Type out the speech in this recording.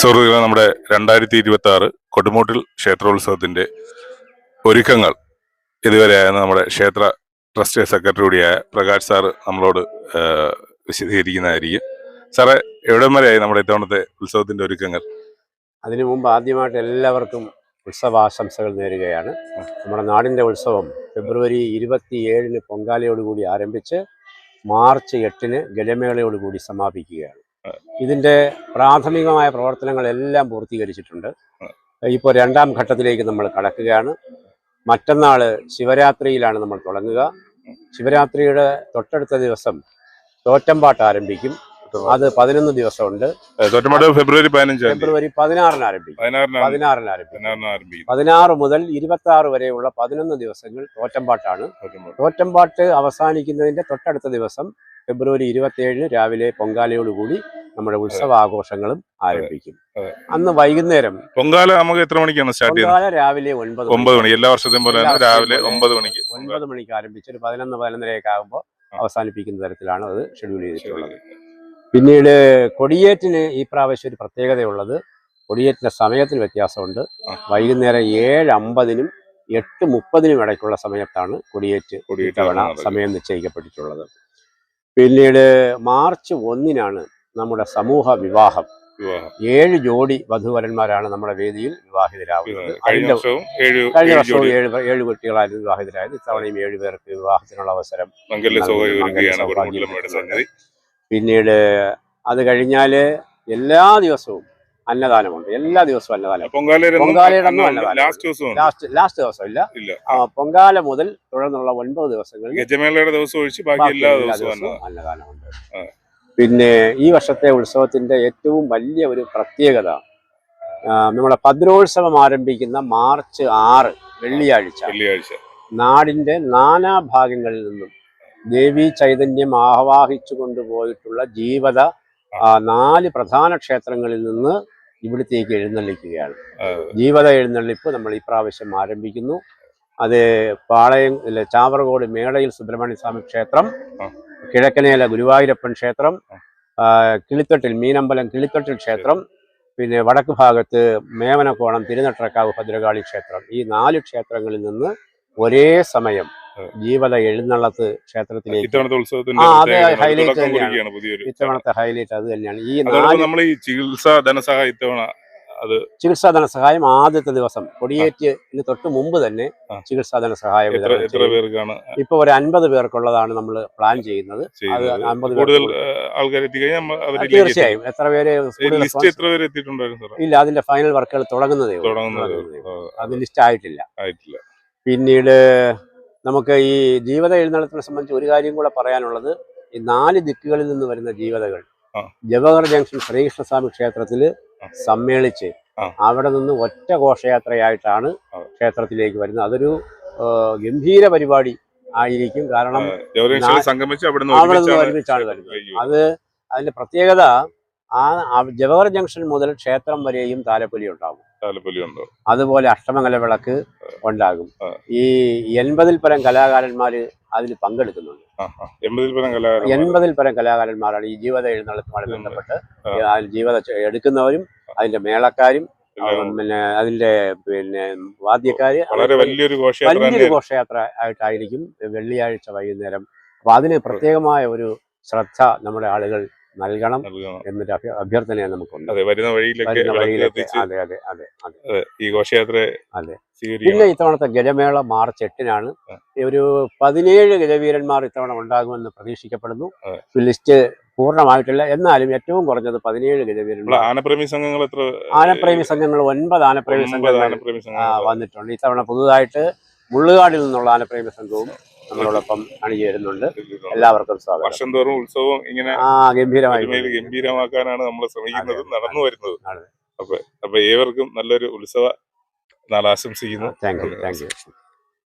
സുഹൃത്തുക്കളെ നമ്മുടെ രണ്ടായിരത്തി ഇരുപത്തി ആറ് കൊടുമൂട്ടിൽ ക്ഷേത്രോത്സവത്തിന്റെ ഒരുക്കങ്ങൾ ഇതുവരെയാണ് നമ്മുടെ ക്ഷേത്ര ട്രസ്റ്റ് സെക്രട്ടറി കൂടിയായ പ്രകാശ് സാറ് നമ്മളോട് വിശദീകരിക്കുന്നതായിരിക്കും. സാറേ എവിടം വരെയായി നമ്മുടെ ഇത്തവണത്തെ ഉത്സവത്തിന്റെ ഒരുക്കങ്ങൾ? അതിനു മുമ്പ് ആദ്യമായിട്ട് എല്ലാവർക്കും ഉത്സവാശംസകൾ നേരുകയാണ്. നമ്മുടെ നാടിന്റെ ഉത്സവം ഫെബ്രുവരി ഇരുപത്തിയേഴിന് പൊങ്കാലയോടുകൂടി ആരംഭിച്ച് മാർച്ച് എട്ടിന് ഗജമേളയോടുകൂടി സമാപിക്കുകയാണ്. ഇതിന്റെ പ്രാഥമികമായ പ്രവർത്തനങ്ങളെല്ലാം പൂർത്തീകരിച്ചിട്ടുണ്ട്. ഇപ്പോൾ രണ്ടാം ഘട്ടത്തിലേക്ക് നമ്മൾ കടക്കുകയാണ്. മറ്റന്നാൾ ശിവരാത്രിയിലാണ് നമ്മൾ തുടങ്ങുക. ശിവരാത്രിയുടെ തൊട്ടടുത്ത ദിവസം തോറ്റമ്പാട്ട് ആരംഭിക്കും. അത് പതിനൊന്ന് ദിവസമുണ്ട്. ഫെബ്രുവരി ഫെബ്രുവരി പതിനാറിന് ആരംഭിക്കും. പതിനാറിന് ആരംഭിക്കും. പതിനാറ് മുതൽ ഇരുപത്തി ആറ് വരെയുള്ള പതിനൊന്ന് ദിവസങ്ങൾ തോറ്റമ്പാട്ടാണ്. തോറ്റമ്പാട്. തോറ്റമ്പാട്ട് അവസാനിക്കുന്നതിന്റെ തൊട്ടടുത്ത ദിവസം ഫെബ്രുവരി ഇരുപത്തിയേഴിന് രാവിലെ പൊങ്കാലയോടുകൂടി നമ്മുടെ ഉത്സവാഘോഷങ്ങളും ആരംഭിക്കും. അന്ന് വൈകുന്നേരം പൊങ്കാല നമുക്ക് എത്ര മണിക്കാണ് സ്റ്റാർട്ട് ചെയ്യുന്നത്? പൊങ്കാല രാവിലെ ഒൻപത് ഒമ്പത് മണി. എല്ലാ വർഷത്തെയും പോലെ രാവിലെ ഒമ്പത് മണിക്ക് ഒൻപത് മണിക്ക് ആരംഭിച്ച് ഒരു പതിനൊന്ന് പതിനൊന്നരയൊക്കെ ആകുമ്പോൾ അവസാനിപ്പിക്കുന്ന തരത്തിലാണ് അത് ഷെഡ്യൂൾ ചെയ്തിട്ടുള്ളത്. പിന്നീട് കൊടിയേറ്റിന് ഈ പ്രാവശ്യം ഒരു പ്രത്യേകതയുള്ളത് കൊടിയേറ്റിന്റെ സമയത്തിന് വ്യത്യാസമുണ്ട്. വൈകുന്നേരം ഏഴ് അമ്പതിനും എട്ട് മുപ്പതിനും ഇടയ്ക്കുള്ള സമയത്താണ് കൊടിയേറ്റ് കൊടിയേറ്റ് ഇത്തവണ സമയം നിശ്ചയിക്കപ്പെട്ടിട്ടുള്ളത്. പിന്നീട് മാർച്ച് ഒന്നിനാണ് നമ്മുടെ സമൂഹ വിവാഹം. ഏഴ് ജോഡി വധുവരന്മാരാണ് നമ്മുടെ വേദിയിൽ വിവാഹിതരാകുന്നത് കഴിഞ്ഞ വർഷവും ഏഴ് ഏഴ് കുട്ടികളായിരുന്നു വിവാഹിതരായത്. ഇത്തവണയും ഏഴ് പേർക്ക് വിവാഹത്തിനുള്ള അവസരം പിന്നീട് അത് കഴിഞ്ഞാൽ എല്ലാ ദിവസവും അന്നദാനമുണ്ട്. എല്ലാ ദിവസവും അന്നദാനം. പൊങ്കാലയുടെ. ലാസ്റ്റ് ലാസ്റ്റ് ലാസ്റ്റ് ദിവസം ഇല്ല. പൊങ്കാല മുതൽ തുടർന്നുള്ള ഒൻപത് ദിവസങ്ങളിൽ ഗജമേളയുടെ ദിവസം ഒഴിച്ച് ബാക്കി എല്ലാ ദിവസവും അന്നദാനമുണ്ട്. പിന്നെ ഈ വർഷത്തെ ഉത്സവത്തിന്റെ ഏറ്റവും വലിയ ഒരു പ്രത്യേകത നമ്മുടെ ഭദ്രോത്സവം ആരംഭിക്കുന്ന മാർച്ച് ആറ് വെള്ളിയാഴ്ച. വെള്ളിയാഴ്ച. നാടിന്റെ നാനാഭാഗങ്ങളിൽ നിന്നും ദേവി ചൈതന്യം ആവാഹിച്ചു കൊണ്ടുപോയിട്ടുള്ള ജീവത നാല് പ്രധാന ക്ഷേത്രങ്ങളിൽ നിന്ന് ഇവിടത്തേക്ക് എഴുന്നള്ളിക്കുകയാണ്. ജീവിത എഴുന്നള്ളിപ്പ് നമ്മൾ ഈ പ്രാവശ്യം ആരംഭിക്കുന്നു. അത് പാളയം അല്ലെ ചാവറകോട് മേളയിൽ സുബ്രഹ്മണ്യ സ്വാമി ക്ഷേത്രം. കിഴക്കനേല ഗുരുവായൂരപ്പൻ ക്ഷേത്രം കിളിത്തൊട്ടിൽ മീനമ്പലം കിളിത്തട്ടിൽ ക്ഷേത്രം പിന്നെ വടക്ക് ഭാഗത്ത് മേവനക്കോണം തിരുനട്ടക്കാവ് ഭദ്രകാളി ക്ഷേത്രം. ഈ നാല് ക്ഷേത്രങ്ങളിൽ നിന്ന് ഒരേ സമയം ആ. ജീവത എഴുന്നള്ളത്ത് ക്ഷേത്രത്തിലേക്ക്. ഇത്തവണത്തെ ആ, അത്. തന്നെയാണ്. ഹൈലൈറ്റ് അത് തന്നെയാണ്. ഈ നമ്മൾ ഈ ചികിത്സാ ധനസഹായം ഇത്തവണ ചികിത്സാ ധനസഹായം ആദ്യത്തെ ദിവസം. കൊടിയേറ്റിന് തൊട്ട് മുമ്പ് തന്നെ. ചികിത്സാ ധനസഹായം പേർക്കാണ്? ഇപ്പൊ ഒരു അൻപത് പേർക്കുള്ളതാണ് നമ്മൾ പ്ലാൻ ചെയ്യുന്നത്. അത് തീർച്ചയായും. എത്ര പേര് ഇല്ല അതിന്റെ ഫൈനൽ വർക്കുകൾ തുടങ്ങുന്നതേ അത് ലിസ്റ്റ് ആയിട്ടില്ല. പിന്നീട് നമുക്ക് ഈ ജീവത എഴുന്നള്ളത്തിനെ സംബന്ധിച്ച് ഒരു കാര്യം കൂടെ പറയാനുള്ളത്. ഈ നാല് ദിക്കുകളിൽ നിന്ന് വരുന്ന ജീവതകൾ ജവഹർ ജംഗ്ഷൻ ശ്രീകൃഷ്ണസ്വാമി ക്ഷേത്രത്തിൽ സമ്മേളിച്ച് അവിടെ നിന്ന് ഒറ്റ ഘോഷയാത്രയായിട്ടാണ് ക്ഷേത്രത്തിലേക്ക് വരുന്നത്. അതൊരു ഗംഭീര പരിപാടി ആയിരിക്കും. കാരണം അവിടെ നിന്ന് ഒരുമിച്ചാണ് വരുന്നത്. അത് അതിന്റെ പ്രത്യേകത ആ ജവഹർ ജംഗ്ഷൻ മുതൽ ക്ഷേത്രം വരെയും താലപ്പൊലി ഉണ്ടാകും അതുപോലെ അഷ്ടമംഗല വിളക്ക് ഉണ്ടാകും. ഈ എൺപതിൽ പരം കലാകാരന്മാര് അതിൽ പങ്കെടുക്കുന്നുണ്ട്. എൺപതിൽ പരം കലാകാരന്മാർ. എൺപതിൽ പരം കലാകാരന്മാരാണ് ഈ ജീവിത എഴുന്നള്ളത്തുമായി ബന്ധപ്പെട്ട്. അതിൽ ജീവിത എടുക്കുന്നവരും അതിന്റെ മേളക്കാരും പിന്നെ അതിന്റെ പിന്നെ വാദ്യക്കാര് വലിയൊരു ഘോഷയാത്ര ആയിട്ടായിരിക്കും വെള്ളിയാഴ്ച വൈകുന്നേരം. അപ്പൊ അതിന് പ്രത്യേകമായ ഒരു ശ്രദ്ധ നമ്മുടെ ആളുകൾ നൽകണം എന്നൊരു അഭ്യ- അഭ്യർത്ഥനയാണ് നമുക്കുണ്ട് അതെ വരുന്ന വഴിയിലൊക്കെ അതെ അതെ അതെ ഈ ഘോഷയാത്ര അതെ. പിന്നെ ഇത്തവണത്തെ ഗജമേള മാർച്ച് എട്ടിനാണ് ഒരു പതിനേഴ് ഗജവീരന്മാർ ഇത്തവണ ഉണ്ടാകുമെന്ന് പ്രതീക്ഷിക്കപ്പെടുന്നു. ലിസ്റ്റ് പൂർണമായിട്ടില്ല. എന്നാലും ഏറ്റവും കുറഞ്ഞത് പതിനേഴ് ഗജവീരന്മാർ. ആനപ്രേമി സംഘങ്ങൾ എത്ര ആനപ്രേമി സംഘങ്ങൾ ഒൻപത് ആനപ്രേമി സംഘങ്ങൾ വന്നിട്ടുണ്ട്. ഇത്തവണ പുതുതായിട്ട് മുള്ളുകാടിൽ നിന്നുള്ള ആനപ്രേമി സംഘവും നമ്മളോടൊപ്പം അണിചേരുന്നുണ്ട് എല്ലാവർക്കും സ്വാഗതം. വർഷം തോറും ഉത്സവം ഇങ്ങനെ ആ ഗംഭീരമായി ഗംഭീരമാക്കാനാണ് നമ്മൾ ശ്രമിക്കുന്നത്. നടന്നു വരുന്നത്. അപ്പൊ അപ്പൊ ഏവർക്കും നല്ലൊരു ഉത്സവ നാളാശംസിക്കുന്നു താങ്ക് യു താങ്ക് യു